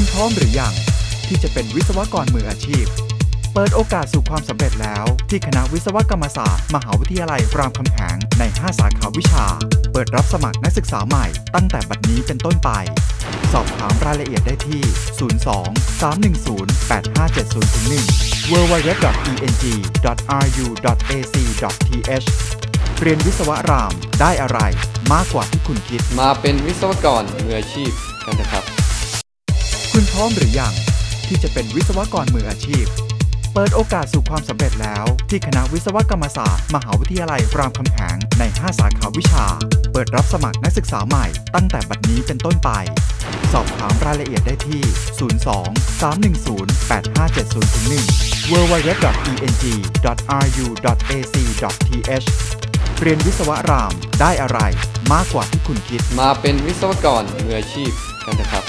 คุณพร้อมหรือยัง ที่จะเป็นวิศวกรมืออาชีพ เปิดโอกาสสู่ความสำเร็จแล้ว ที่คณะวิศวกรรมศาสตร์ มหาวิทยาลัยรามคำแหงใน 5 สาขาวิชา เปิดรับสมัครนักศึกษาใหม่ ตั้งแต่บัดนี้เป็นต้นไป สอบถามรายละเอียดได้ที่ 02 310 8570 1 www.eng.ru.ac.th เรียนวิศวะรามได้อะไรมากกว่าที่คุณคิด มาเป็นวิศวกรมืออาชีพกันนะครับ ร้อมหรือยัง ที่จะเป็นวิศวกรมืออาชีพ เปิดโอกาสสู่ความสำเร็จแล้ว ที่คณะวิศวกรรมศาสตร์ มหาวิทยาลัยรามคำแหงใน 5 สาขาวิชา เปิดรับสมัครนักศึกษาใหม่ ตั้งแต่บัดนี้เป็นต้นไป สอบถามรายละเอียดได้ที่ 02 310 8570 1 www.eng.ru.ac.th เรียนวิศวะรามได้อะไรมากกว่าที่คุณคิด มาเป็นวิศวกรมืออาชีพกันนะครับ